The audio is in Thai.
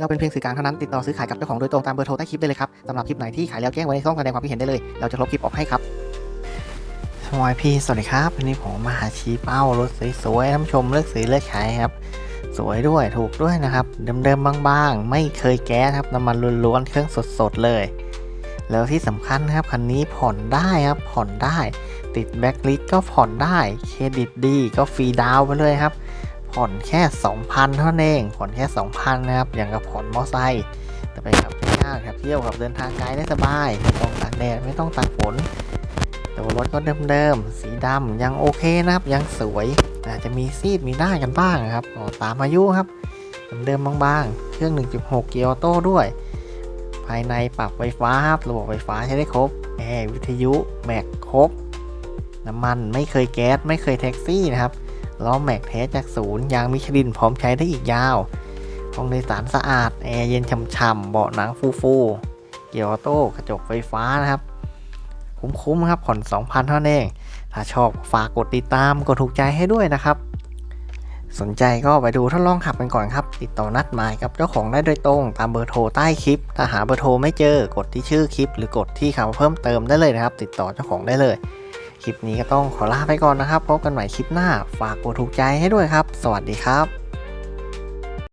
เราเป็นเพียงสื่อกลางเท่านั้นติดต่อซื้อขายกับเจ้าของโดยตรงตามเบอร์โทรใต้คลิปได้เลยครับสำหรับคลิปไหนที่ขายแล้วแจ้งไว้ในช่องแสดงความคิดเห็นได้เลย เราจะลบคลิปออกให้ครับสวัสดีพี่สวัสดีครับวันนี้ผมมาหาชี้เป้ารถสวยๆท่านชมเลือกซื้อเลือกใช้ครับสวยด้วยถูกด้วยนะครับ เดิมๆบางๆ ไม่เคยแก้ครับน้ำมันล้วนๆเครื่องสดๆเลย แล้วที่สำคัญนะครับคันนี้ผ่อนได้ครับผ่อนได้ ติดแบ็คลิสก็ผ่อนได้ เครดิตดีก็ฟรีดาวน์ไปเลยครับ ผ่อนแค่ 2,000 เท่านั้นเอง ผ่อนแค่ 2,000 นะครับ อย่างกับผ่อนมอไซค์แต่ไปขับยากขับเที่ยวขับเดินทางไกลได้สบาย ไม่ต้องตากแดด ไม่ต้องตากฝนตัวรถก็เดิมๆ สีดำยังโอเคนะครับ ยังสวย อาจจะมีซีดมีด้านกันบ้างครับ ตามอายุครับ เดิมๆบางๆ เครื่อง 1.6 เกียร์ออโต้ด้วย ภายในปรับไฟฟ้าครับ ระบบไฟฟ้าใช้ได้ครบ แอร์วิทยุ แม็กครบ น้ำมันไม่เคยแก๊ส ไม่เคยแท็กซี่นะครับ ล้อแม็กแท้จากศูนย์ยางมิชลินพร้อมใช้ได้อีกยาว ห้องโดยสารสะอาด แอร์เย็นช่ำๆเบาะหนังฟูๆเกียร์ออโต้กระจกไฟฟ้านะครับ คุ้มๆครับผ่อน 2,000เท่านั้นเอง ถ้าชอบฝากกดติดตามกดถูกใจให้ด้วยนะครับ สนใจก็ไปดูทดลองขับกันก่อนครับ ติดต่อนัดหมายกับเจ้าของได้โดยตรง ตามเบอร์โทรใต้คลิป ถ้าหาเบอร์โทรไม่เจอกดที่ชื่อคลิป หรือกดที่คำว่าเพิ่มเติมได้เลยนะครับ ติดต่อเจ้าของได้เลย คลิปนี้ก็ต้องขอลาไปก่อนนะครับ พบกันใหม่คลิปหน้า ฝากกดถูกใจให้ด้วยครับ สวัสดีครับ